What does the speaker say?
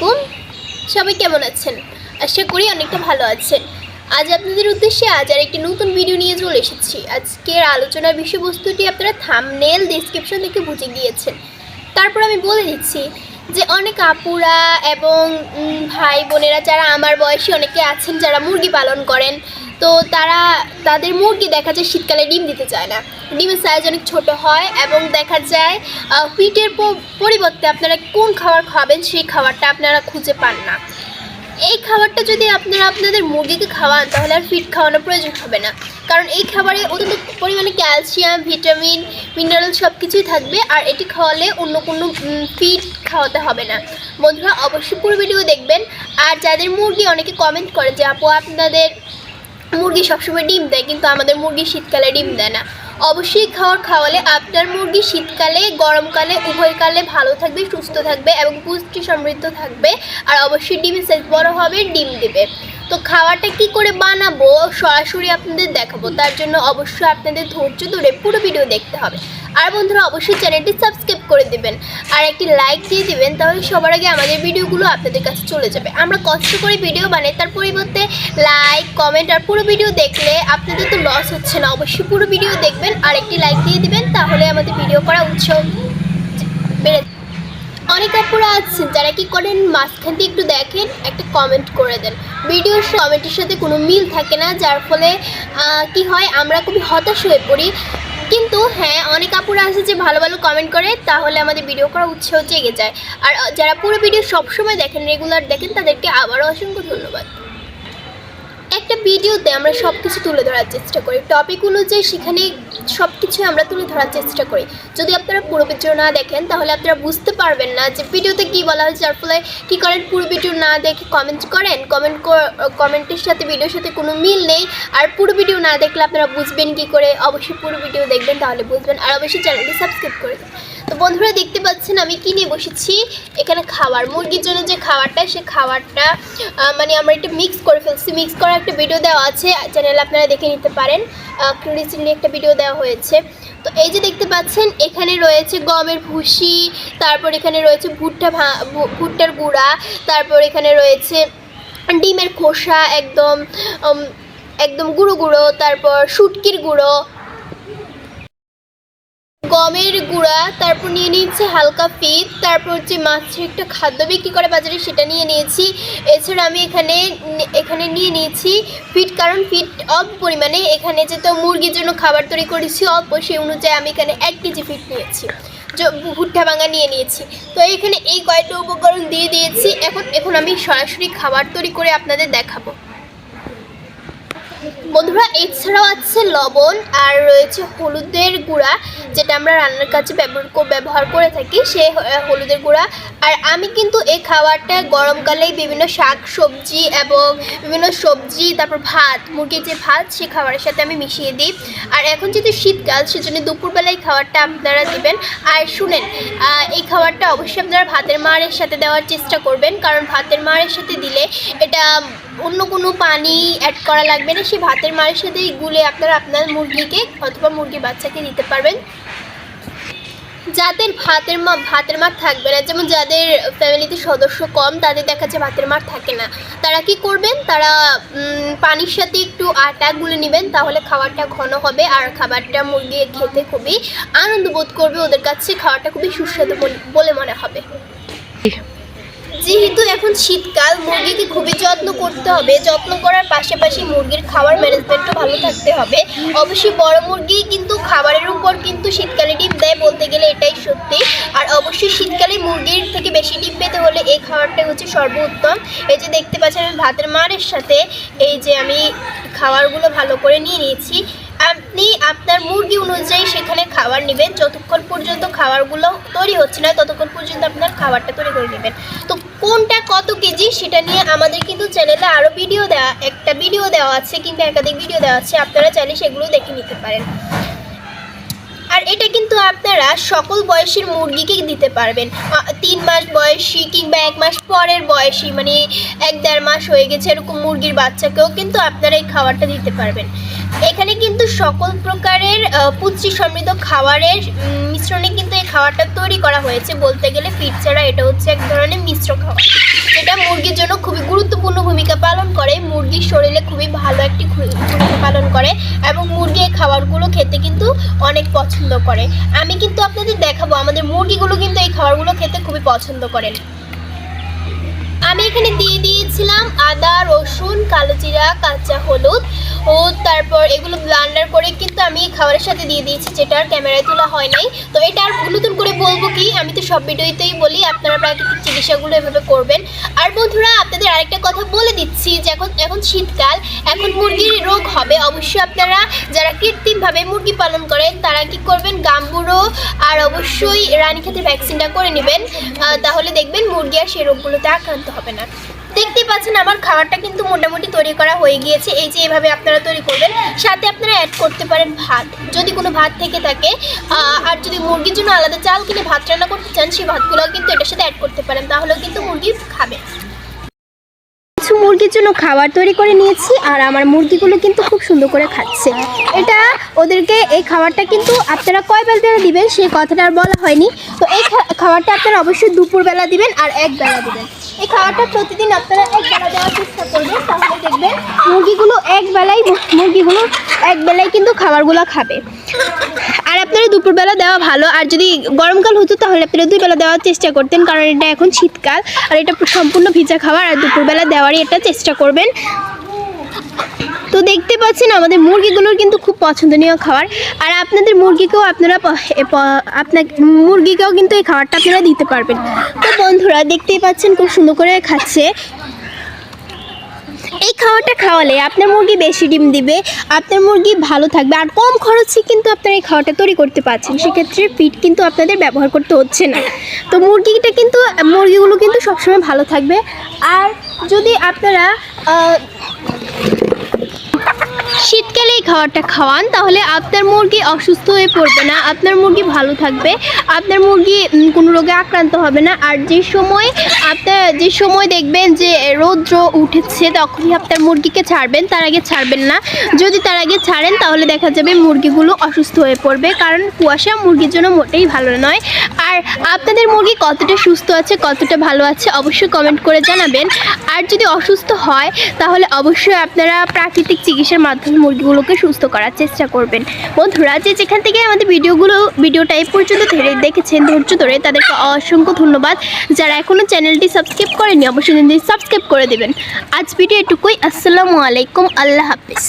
আলাইকুম সবাই কেমন আছেন? আশা করি অনেকটা ভালো আছেন। আজ আপনাদের উদ্দেশ্যে আজ আর একটি নতুন ভিডিও নিয়ে চলে এসেছি। আজকের আলোচনার বিষয়বস্তুটি আপনারা থামনেল ডিসক্রিপশন থেকে বুঝে গিয়েছেন। তারপর আমি বলে দিচ্ছি যে অনেক আপুরা এবং ভাই বোনেরা যারা আমার বয়সী অনেকে আছেন যারা মুরগি পালন করেন, তো তারা তাদের মুরগি দেখা যায় শীতকালে ডিম দিতে চায় না। ডিমের সাইজ অনেক ছোট হয় এবং দেখা যায় হুইটের পরিবর্তে আপনারা কোন খাবার খাবেন সেই খাবারটা আপনারা খুঁজে পান না। এই খাবারটা যদি আপনারা আপনাদের মুরগিকে খাওয়ান, তাহলে আর ফিট খাওয়ানোর প্রয়োজন হবে না। কারণ এই খাবারে অত্যন্ত পরিমাণে ক্যালসিয়াম ভিটামিন মিনারেল সব কিছুই থাকবে, আর এটি খাওয়ালে অন্য কোনো ফিট খাওয়াতে হবে না। বন্ধুরা, অবশ্যই পুরো ভিডিও দেখবেন। আর যাদের মুরগি, অনেকে কমেন্ট করে যে, আপু, আপনাদের মুরগি সবসময় ডিম দেয়, কিন্তু আমাদের মুরগি শীতকালে ডিম দেয় না। অবশ্যই খাওয়ার খাওয়ালে আপনার মুরগি শীতকালে, গরমকালে, উভয়কালে ভালো থাকবে, সুস্থ থাকবে এবং পুষ্টি সমৃদ্ধ থাকবে। আর অবশ্যই ডিমের সাইজ বড় হবে, ডিম দেবে। তো খাওয়াটা কি করে বানাবো? সরাসরি আপনাদের দেখাবো। তার জন্য অবশ্যই আপনাদের ধৈর্য ধরে পুরো ভিডিও দেখতে হবে। আর বন্ধুরা অবশ্যই চ্যানেলটি সাবস্ক্রাইব করে দেবেন। আর একটি লাইক দিয়ে দেবেন, তাহলে সবার আগে আমাদের ভিডিওগুলো আপনাদের কাছে চলে যাবে। আমরা কষ্ট করে ভিডিও বানাই, তার পরিবর্তে লাইক কমেন্ট আর পুরো ভিডিও দেখলে আপনাদের তো লস হচ্ছে না। অবশ্যই পুরো ভিডিও দেখবেন, আর একটি লাইক দিয়ে দেবেন, তাহলে আমাদের ভিডিও করা উৎসাহ বেড়ে অনেক আপুরা আছেন, যারা কি করেন, মাঝখান দিয়ে একটু দেখেন, একটা কমেন্ট করে দেন। ভিডিওর কমেন্টের সাথে কোনো মিল থাকে না, যার ফলে কি হয়, আমরা খুবই হতাশ হয়ে পড়ি। কিন্তু হ্যাঁ অনেক আপুরা আছে যে ভালো ভালো কমেন্ট করে, তাহলে আমাদের ভিডিও করা উৎসাহ জেগে যায়। আর যারা পুরো ভিডিও সবসময় দেখেন রেগুলার দেখেন, তাদেরকে আবারও অসংখ্য ধন্যবাদ। একটা ভিডিওতে আমরা সব কিছু তুলে ধরার চেষ্টা করি। টপিক অনুযায়ী সেখানে সব কিছু আমরা তুলে ধরার চেষ্টা করি। যদি আপনারা পুরো ভিডিও না দেখেন, তাহলে আপনারা বুঝতে পারবেন না যে ভিডিওতে কী বলা হয়েছে, যার ফলে কী করেন, পুরো ভিডিও না দেখে কমেন্ট করেন। কমেন্ট কমেন্টের সাথে ভিডিওর সাথে কোনো মিল নেই। আর পুরো ভিডিও না দেখলে আপনারা বুঝবেন কী করে? অবশ্যই পুরো ভিডিও দেখবেন, তাহলে বুঝবেন। আর অবশ্যই চ্যানেলটি সাবস্ক্রাইব করে দেবেন তো বন্ধুরা দেখতে পাচ্ছেন আমি কি নিয়ে বসেছি? এখানে খাবার। মুরগির জন্য যে খাবারটা, সে খাবারটা মানে আমরা এটা মিক্স করে ফেলছি। মিক্স করার একটা ভিডিও দেওয়া আছে চ্যানেলে আপনারা দেখে নিতে পারেন। রিসেন্টলি একটা ভিডিও দেওয়া হয়েছে। তো এই যে দেখতে পাচ্ছেন, এখানে রয়েছে গমের ভুসি, তারপর এখানে রয়েছে ভুট্টা ভুট্টার গুঁড়া, তারপর এখানে রয়েছে ডিমের খোসা, একদম একদম গুঁড়ো গুঁড়ো, তারপর শুটকির গুঁড়ো গমের গুঁড়া, তারপর নিয়ে নিয়েছি হালকা ফিট তারপর হচ্ছে মাছের একটা খাদ্য বিক্রি করে বাজারে সেটা নিয়ে নিয়েছি। এছাড়া আমি এখানে এখানে নিয়ে নিয়েছি ফিট কারণ ফিট অল্প পরিমাণে, এখানে যে তো মুরগির জন্য খাবার তৈরি করেছি অল্প, সেই অনুযায়ী আমি এখানে এক কেজি ফিট নিয়েছি। ভুট্টা ভাঙা নিয়ে নিয়েছি। তো এখানে এই কয়েকটা উপকরণ দিয়ে দিয়েছি। এখন এখন আমি সরাসরি খাবার তৈরি করে আপনাদের দেখাবো। বন্ধুরা, এছাড়াও আছে লবণ আর রয়েছে হলুদের গুঁড়া, যেটা আমরা রান্নার কাজে ব্যবহার করে থাকি। সে হলুদের গুঁড়া। আর আমি কিন্তু এই খাবারটা গরমকালেই বিভিন্ন শাক, সবজি এবং বিভিন্ন সবজি, তারপর ভাত, মুরগির যে ভাত, সে খাবারের সাথে আমি মিশিয়ে দিই। আর এখন যেহেতু শীতকাল, সেজন্য দুপুরবেলায় খাবারটা আপনারা দিবেন। আর শুনেন এই খাবারটা অবশ্যই আপনারা ভাতের মারের সাথে দেওয়ার চেষ্টা করবেন। কারণ ভাতের মারের সাথে দিলে এটা অন্য কোনো পানি অ্যাড করা লাগবে না। সেই ভাতের মারের সাথে গুলে আপনারা আপনার মুরগিকে অথবা মুরগির বাচ্চাকে দিতে পারবেন। যাদের ভাতের মা, ভাতের মার থাকবে না, যেমন যাদের ফ্যামিলিতে সদস্য কম, তাদের দেখা যাচ্ছে ভাতের মার থাকে না। তারা কি করবেন? তারা পানির সাথে একটু আটা গুলে নেবেন, তাহলে খাবারটা ঘন হবে আর খাবারটা মুরগি খেতে খুবই আনন্দ বোধ করবে। ওদের কাছে খাবারটা খুবই সুস্বাদু বলে মনে হবে। যেহেতু এখন শীতকাল, মুরগিকে খুবই যত্ন করতে হবে। যত্ন করার পাশাপাশি মুরগির খাবার ম্যানেজমেন্টও ভালো থাকতে হবে। অবশ্যই বড় মুরগি কিন্তু খাবারের উপর কিন্তু শীতকালে ডিম দেয় বলতে গেলে এটাই সত্যি। আর অবশ্যই শীতকালে মুরগির থেকে বেশি ডিম পেতে হলে এই খাবারটা হচ্ছে সর্বোত্তম। এই যে দেখতে পাচ্ছেন আমি ভাতের মারের সাথে এই যে আমি খাবারগুলো ভালো করে নিয়ে নিয়েছি। আপনি আপনার মুরগি অনুযায়ী সেখানে খাবার নেবেন। যতক্ষণ পর্যন্ত খাবারগুলো তৈরি হচ্ছে না, ততক্ষণ পর্যন্ত আপনার খাবারটা তৈরি করে নেবেন। তো কোনটা কত কেজি সেটা নিয়ে আমাদের কিন্তু চ্যানেলে আরও ভিডিও দেওয়া একটা ভিডিও দেওয়া আছে কিংবা একাধিক ভিডিও দেওয়া আছে, আপনারা চাইলে সেগুলো দেখে নিতে পারেন। আর এটা কিন্তু আপনারা সকল বয়সের মুরগিকে দিতে পারবেন। তিন মাস বয়সী কিংবা এক মাস পরের বয়সী মানে এক দেড় মাস হয়ে গেছে এরকম মুরগির বাচ্চাকেও কিন্তু আপনারা এই খাবারটা দিতে পারবেন। এখানে কিন্তু সকল প্রকারের পুষ্টি সমৃদ্ধ খাবারের মিশ্রণে কিন্তু খাবারটা তৈরি করা হয়েছে বলতে গেলে ফিট ছাড়া এটা হচ্ছে এক ধরনের মিশ্র খাবার যেটা মুরগির জন্য খুবই গুরুত্বপূর্ণ ভূমিকা পালন করে। মুরগির শরীরে খুবই ভালো একটি ভূমিকা পালন করে এবং মুরগি এই খাবারগুলো খেতে কিন্তু অনেক পছন্দ করে। আমি কিন্তু আপনাদের দেখাবো, আমাদের মুরগিগুলো কিন্তু এই খাবারগুলো খেতে খুবই পছন্দ করেন। আমি এখানে দিয়ে দিয়েছিলাম আদা, রসুন, কালো জিরা, কাঁচা হলুদ ও তারপর এগুলো ব্লান্ডার করে কিন্তু আমি খাবারের সাথে দিয়ে দিয়েছি, যেটা আর ক্যামেরায় তোলা হয় নাই। তো এটা আর নতুন করে বলব কি, আমি তো সব ভিডিওতেই বলি, আপনারা প্রাকৃতিক চিকিৎসাগুলো এভাবে করবেন। আর বন্ধুরা, আপনাদের আরেকটা কথা বলে দিচ্ছি যে এখন এখন শীতকাল, এখন মুরগির রোগ হবে। অবশ্যই আপনারা যারা কৃত্রিমভাবে মুরগি পালন করেন, তারা কি করবেন? গাম্বুরো আর অবশ্যই রানীক্ষেতের ভ্যাকসিনটা করে নেবেন। তাহলে দেখবেন মুরগি আর সেই রোগগুলোতে আক্রান্ত হবে না। দেখতেই পাচ্ছেন আমার খাবারটা কিন্তু মোটামুটি তৈরি করা হয়ে গিয়েছে। এই যে এভাবে আপনারা তৈরি করবেন, সাথে আপনারা অ্যাড করতে পারেন ভাত। যদি কোনো ভাত থেকে থাকে আর যদি মুরগির জন্য আলাদা চাল কিনে ভাত রান্না করতে চান, সেই ভাতগুলো কিন্তু এটার সাথে অ্যাড করতে পারেন। তাহলেও কিন্তু মুরগি খাবে। মুরগির জন্য খাবার তৈরি করে নিয়েছি আর আমার মুরগিগুলো কিন্তু খুব সুন্দর করে খাচ্ছে। এটা ওদেরকে এই খাবারটা কিন্তু আপনারা কয় বেলা দিবেন? সেই কথাটা আর বলা হয়নি। তো এই খাবারটা আপনারা অবশ্যই দুপুরবেলা দিবেন আর এক বেলা দিবেন। এই খাবারটা প্রতিদিন আপনারা এক বেলা দেওয়ার চেষ্টা করবেন। তাহলে দেখবেন মুরগিগুলো এক বেলায় মুরগিগুলো এক বেলায় কিন্তু খাবারগুলো খাবে। আর দুপুরবেলা দেওয়া ভালো। আর যদি গরমকাল হতো তাহলে আপনারা দুই বেলা দেওয়ার চেষ্টা করতেন, কারণ এটা এখন শীতকাল, আর এটা সম্পূর্ণ ভিজা খাবার, আর দুপুরবেলা দেওয়ারই এটা চেষ্টা করবেন। তো দেখতে পাচ্ছেন আমাদের মুরগিগুলোর কিন্তু খুব পছন্দনীয় খাবার। আর আপনাদের মুরগিকেও আপনারা আপনার মুরগিকেও কিন্তু এই খাবারটা আপনারা দিতে পারবেন। তো বন্ধুরা, দেখতেই পাচ্ছেন খুব সুন্দর করে খাচ্ছে। এই খাওয়াটা খাওয়ালে আপনার মুরগি বেশি ডিম দিবে, আপনার মুরগি ভালো থাকবে, আর কম খরচে কিন্তু আপনার এই খাওয়াটা তৈরি করতে পারছেন। সেক্ষেত্রে ফিট কিন্তু আপনাদের ব্যবহার করতে হচ্ছে না। তো মুরগিটা কিন্তু, মুরগিগুলো কিন্তু সবসময় ভালো থাকবে। আর যদি আপনারা শীতকালে এই খাবারটা খাওয়ান, তাহলে আপনার মুরগি অসুস্থ হয়ে পড়বে না, আপনার মুরগি ভালো থাকবে, আপনার মুরগি কোনো রোগে আক্রান্ত হবে না, আর যে সময় আপনার যে সময় দেখবেন যে রৌদ্র উঠেছে, তখনই আপনার মুরগিকে ছাড়বেন, তার আগে ছাড়বেন না। যদি তার আগে ছাড়েন, তাহলে দেখা যাবে মুরগিগুলো অসুস্থ হয়ে পড়বে, কারণ কুয়াশা মুরগির জন্য মোটেই ভালো নয়। আর আপনাদের মুরগি কতটা সুস্থ আছে, কতটা ভালো আছে, অবশ্যই কমেন্ট করে জানাবেন। আর যদি অসুস্থ হয়, তাহলে অবশ্যই আপনারা প্রাকৃতিক চিকিৎসার মাধ্যমে মুরগিগুলোকে সুস্থ করার চেষ্টা করবেন। বন্ধুরা, যে যেখান থেকে আমাদের ভিডিওগুলো ভিডিও টাইপ পর্যন্ত ধরে দেখেছেন, ধৈর্য ধরে তাদেরকে অসংখ্য ধন্যবাদ। যারা এখনও চ্যানেলটি সাবস্ক্রাইব করেনি অবশ্যই সাবস্ক্রাইব করে দেবেন। আজ ভিডিও এটুকুই আসসালামু আলাইকুম, আল্লাহ হাফিজ।